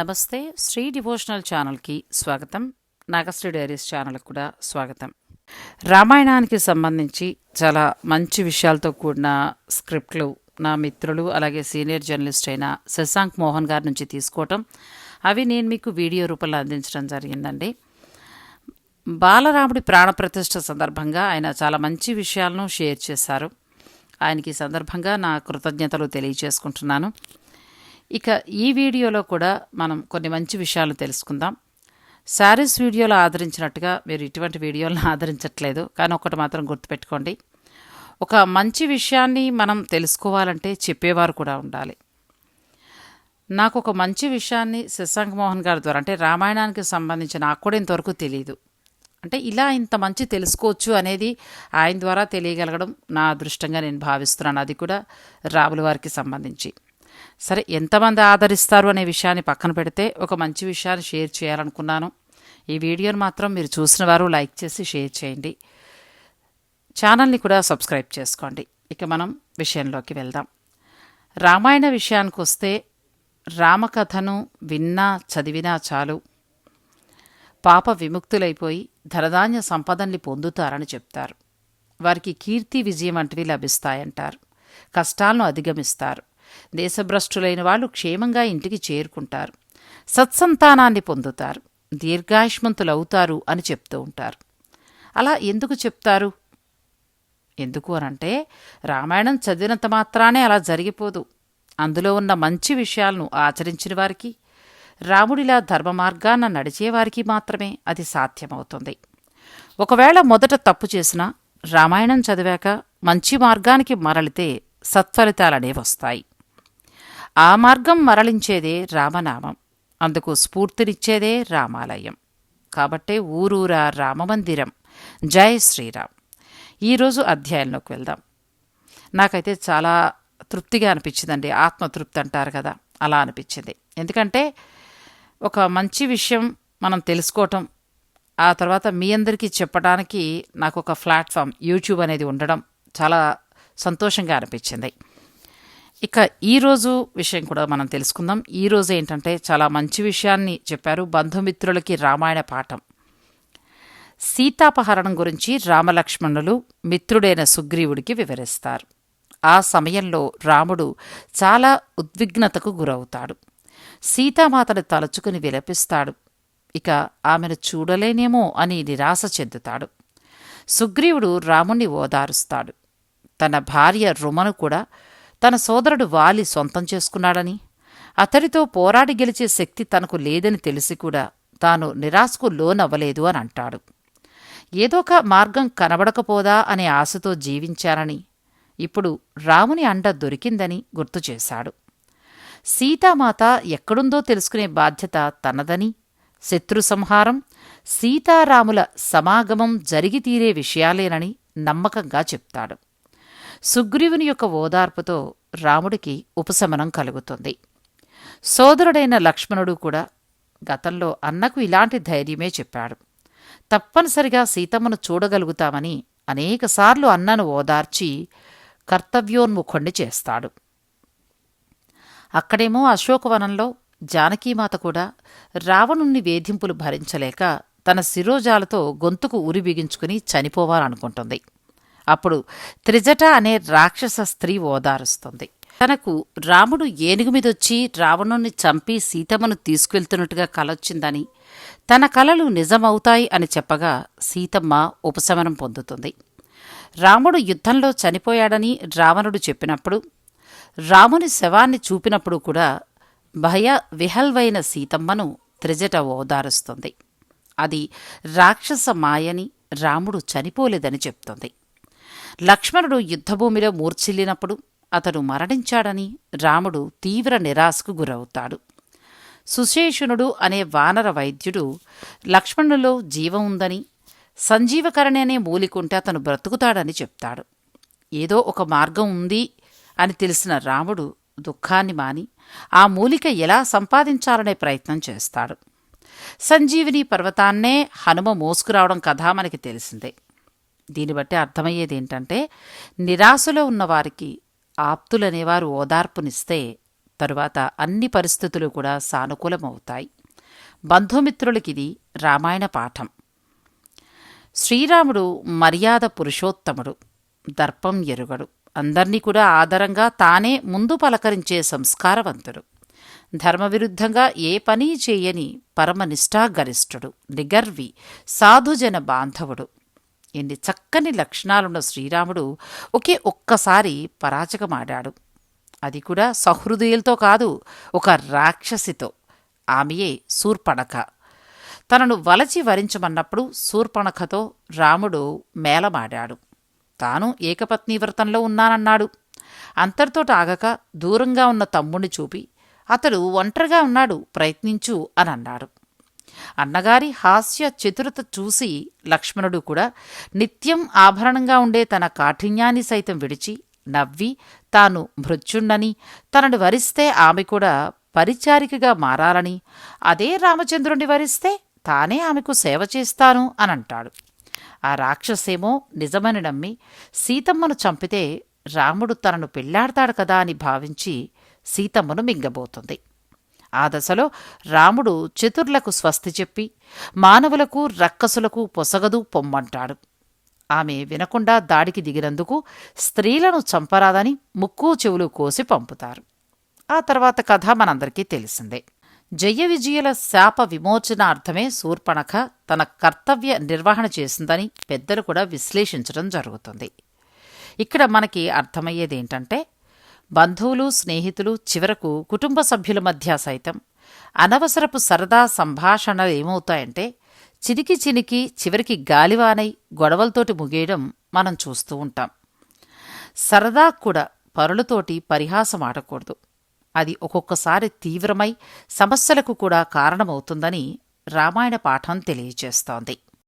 నమస్తే శ్రీ డివోషనల్ ఛానల్కి స్వాగతం. నాగశ్రీ డైరీస్ ఛానల్కి కూడా స్వాగతం. రామాయణానికి సంబంధించి చాలా మంచి విషయాలతో కూడిన స్క్రిప్ట్లు నా మిత్రులు అలాగే సీనియర్ జర్నలిస్ట్ అయిన శశాంక్ మోహన్ గారి నుంచి తీసుకోవటం. అవి నేను మీకు వీడియో రూపంలో అందించడం జరిగిందండి. బాలరాముడి ప్రాణప్రతిష్ఠ సందర్భంగా ఆయన చాలా మంచి విషయాలను షేర్ చేశారు. ఆయనకి సందర్భంగా నా కృతజ్ఞతలు తెలియజేసుకుంటున్నాను. ఇక ఈ వీడియోలో కూడా మనం కొన్ని మంచి విషయాలు తెలుసుకుందాం. శారీస్ వీడియోలో ఆదరించినట్టుగా మీరు ఇటువంటి వీడియోలను ఆదరించట్లేదు కానీ ఒకటి మాత్రం గుర్తుపెట్టుకోండి. ఒక మంచి విషయాన్ని మనం తెలుసుకోవాలంటే చెప్పేవారు కూడా ఉండాలి. నాకు ఒక మంచి విషయాన్ని శశాంక్ మోహన్ గారి ద్వారా అంటే రామాయణానికి సంబంధించి నాకు కూడా ఇంతవరకు తెలియదు అంటే ఇలా ఇంత మంచి తెలుసుకోవచ్చు అనేది ఆయన ద్వారా తెలియగలగడం నా అదృష్టంగా నేను భావిస్తున్నాను. అది కూడా రాముల వారికి సంబంధించి. సరే ఎంతమంది ఆదరిస్తారు అనే విషయాన్ని పక్కన పెడితే ఒక మంచి విషయాన్ని షేర్ చేయాలనుకున్నాను. ఈ వీడియోను మాత్రం మీరు చూసిన వారు లైక్ చేసి షేర్ చేయండి. ఛానల్ని కూడా సబ్స్క్రైబ్ చేసుకోండి. ఇక మనం విషయంలోకి వెళ్దాం. రామాయణ విషయానికి వస్తే రామకథను విన్నా చదివినా చాలు. పాప విముక్తులైపోయి ధనధాన్య సంపదల్ని పొందుతారని చెప్తారు. వారికి కీర్తి విజయం వంటివి లభిస్తాయంటారు. కష్టాలను అధిగమిస్తారు. దేశభ్రష్టులైన వాళ్ళు క్షేమంగా ఇంటికి చేరుకుంటారు. సత్సంతానాన్ని పొందుతారు. దీర్ఘాయుష్మంతులవుతారు అని చెప్తూ ఉంటారు. అలా ఎందుకు చెప్తారు? ఎందుకు అనంటే రామాయణం చదివినంత మాత్రానే అలా జరిగిపోదు. అందులో ఉన్న మంచి విషయాలను ఆచరించిన వారికి రాముడిలా ధర్మ మార్గాన నడిచేవారికి మాత్రమే అది సాధ్యమవుతుంది. ఒకవేళ మొదట తప్పు చేసినా రామాయణం చదివాక మంచి మార్గానికి మరలితే సత్ఫలితాలనే వస్తాయి. ఆ మార్గం మరలించేదే రామనామం. అందుకు స్ఫూర్తినిచ్చేదే రామాలయం. కాబట్టే ఊరూరా రామమందిరం. జై శ్రీరామ్. ఈరోజు అధ్యాయంలోకి వెళ్దాం. నాకైతే చాలా తృప్తిగా అనిపించిందండి. ఆత్మతృప్తి అంటారు కదా అలా అనిపించింది. ఎందుకంటే ఒక మంచి విషయం మనం తెలుసుకోవటం ఆ తర్వాత మీ అందరికీ చెప్పడానికి నాకు ఒక ప్లాట్ఫామ్ యూట్యూబ్ అనేది ఉండడం చాలా సంతోషంగా అనిపించింది. ఇక ఈరోజు విషయం కూడా మనం తెలుసుకుందాం. ఈరోజు ఏంటంటే చాలా మంచి విషయాన్ని చెప్పారు బంధుమిత్రులకి రామాయణ పాఠం. సీతాపహరణం గురించి రామలక్ష్మణులు మిత్రుడైన సుగ్రీవుడికి వివరిస్తారు. ఆ సమయంలో రాముడు చాలా ఉద్విగ్నతకు గురవుతాడు. సీతామాతను తలుచుకుని విలపిస్తాడు. ఇక ఆమెను చూడలేనేమో అని నిరాశ చెందుతాడు. సుగ్రీవుడు రాముణ్ణి ఓదారుస్తాడు. తన భార్య రుమను కూడా తన సోదరుడు వాలి సొంతం చేసుకున్నాడని అతడితో పోరాడి గెలిచే శక్తి తనకు లేదని తెలిసి కూడా తాను నిరాశకు లోనవ్వలేదు అని అంటాడు. ఏదోక మార్గం కనబడకపోదా అనే ఆశతో జీవించానని ఇప్పుడు రాముని అండ దొరికిందని గుర్తు చేశాడు. సీతామాత ఎక్కడుందో తెలుసుకునే బాధ్యత తనదని శత్రు సంహారం సీతారాముల సమాగమం జరిగి తీరే విషయాలేనని నమ్మకంగా చెప్తాడు. సుగ్రీవుని యొక్క ఓదార్పుతో రాముడికి ఉపశమనం కలుగుతుంది. సోదరుడైన లక్ష్మణుడు కూడా గతంలో అన్నకు ఇలాంటి ధైర్యమే చెప్పాడు. తప్పనిసరిగా సీతమ్మను చూడగలుగుతామని అనేకసార్లు అన్నను ఓదార్చి కర్తవ్యోన్ముఖుణ్ణి చేస్తాడు. అక్కడేమో అశోకవనంలో జానకీమాత కూడా రావణుణ్ణి వేధింపులు భరించలేక తన శిరోజాలతో గొంతుకు ఉరి బిగించుకుని చనిపోవాలనుకుంటుంది. అప్పుడు త్రిజట అనే రాక్షస స్త్రీ ఓదారుస్తుంది. తనకు రాముడు ఏనుగు మీదొచ్చి రావణుణ్ణి చంపి సీతమ్మను తీసుకెళ్తున్నట్టుగా కలొచ్చిందని తన కలలు నిజమవుతాయి అని చెప్పగా సీతమ్మ ఉపశమనం పొందుతుంది. రాముడు యుద్ధంలో చనిపోయాడని రావణుడు చెప్పినప్పుడు రాముని శవాన్ని చూపినప్పుడు కూడా భయ విహల్వైన సీతమ్మను త్రిజట ఓదారుస్తుంది. అది రాక్షస మాయని రాముడు చనిపోలేదని చెప్తుంది. లక్ష్మణుడు యుద్ధభూమిలో మూర్ఛిల్లినప్పుడు అతడు మరణించాడని రాముడు తీవ్ర నిరాశకు గురవుతాడు. సుశేషునుడు అనే వానర వైద్యుడు లక్ష్మణులో జీవం ఉందని సంజీవకరణి అనే మూలికుంటే అతను బ్రతుకుతాడని చెప్తాడు. ఏదో ఒక మార్గం ఉంది అని తెలిసిన రాముడు దుఃఖాన్ని మాని ఆ మూలిక ఎలా సంపాదించాలనే ప్రయత్నం చేస్తాడు. సంజీవిని పర్వతాన్నే హనుమ మోసుకురావడం కథ మనకి తెలిసిందే. దీన్ని బట్టి అర్థమయ్యేది ఏంటంటే నిరాశలో ఉన్నవారికి ఆప్తులనేవారు ఓదార్పునిస్తే తరువాత అన్ని పరిస్థితులు కూడా సానుకూలమవుతాయి. బంధుమిత్రులకిది రామాయణ పాఠం. శ్రీరాముడు మర్యాద పురుషోత్తముడు దర్పం ఎరుగడు. అందర్నీ కూడా ఆదరంగా తానే ముందు పలకరించే సంస్కారవంతుడు. ధర్మవిరుద్ధంగా ఏ పని చేయని పరమనిష్ఠాగరిష్ఠుడు నిగర్వి సాధుజన బాంధవుడు. ఎన్ని చక్కని లక్షణాలున్న శ్రీరాముడు ఒకే ఒక్కసారి పరాచకమాడాడు అది కూడా సహృదయులతో కాదు ఒక రాక్షసితో. ఆమెయే శూర్పణఖ. తనను వలచి వరించమన్నప్పుడు శూర్పణఖతో రాముడు మేలమాడాడు తాను ఏకపత్ని వ్రతంలో ఉన్నానన్నాడు. అంతటితోటి ఆగక దూరంగా ఉన్న తమ్ముణ్ణి చూపి అతడు ఒంటరిగా ఉన్నాడు ప్రయత్నించు అని అన్నాడు అన్నగారి హాస్య చతురత చూసి లక్ష్మణుడు కూడా నిత్యం ఆభరణంగా ఉండే తన కాఠిన్యాన్ని సైతం విడిచి నవ్వి తాను మృత్యుండని తనను వరిస్తే ఆమె కూడా పరిచారికగా మారాలని అదే రామచంద్రుణ్ణి వరిస్తే తానే ఆమెకు సేవ చేస్తాను అనంటాడు. ఆ రాక్షసేమో నిజమని నమ్మి సీతమ్మను చంపితే రాముడు తనను పెళ్ళాడతాడు కదా అని భావించి సీతమ్మను మింగబోతుంది. ఆ దశలో రాముడు చతుర్లకు స్వస్తి చెప్పి మానవులకు రక్కసులకు పొసగదు పొమ్మంటాడు. ఆమె వినకుండా దాడికి దిగినందుకు స్త్రీలను చంపరాదని ముక్కు చెవులు కోసి పంపుతారు. ఆ తర్వాత కథ మనందరికీ తెలిసిందే. జయ విజయుల శాప విమోచనార్థమే శూర్పణఖ తన కర్తవ్య నిర్వహణ చేసిందని పెద్దలు కూడా విశ్లేషించడం జరుగుతుంది. ఇక్కడ మనకి అర్థమయ్యేది ఏంటంటే బంధువులు స్నేహితులు చివరకు కుటుంబ సభ్యుల మధ్య సైతం అనవసరపు సరదా సంభాషణలు ఏమవుతాయంటే చినికి చినికి చివరికి గాలివానై గొడవలతోటి ముగేయడం మనం చూస్తూ ఉంటాం. సరదా కూడా పరులతోటి పరిహాసం ఆడకూడదు. అది ఒక్కొక్కసారి తీవ్రమై సమస్యలకు కూడా కారణమవుతుందని రామాయణ పాఠం తెలియజేస్తోంది.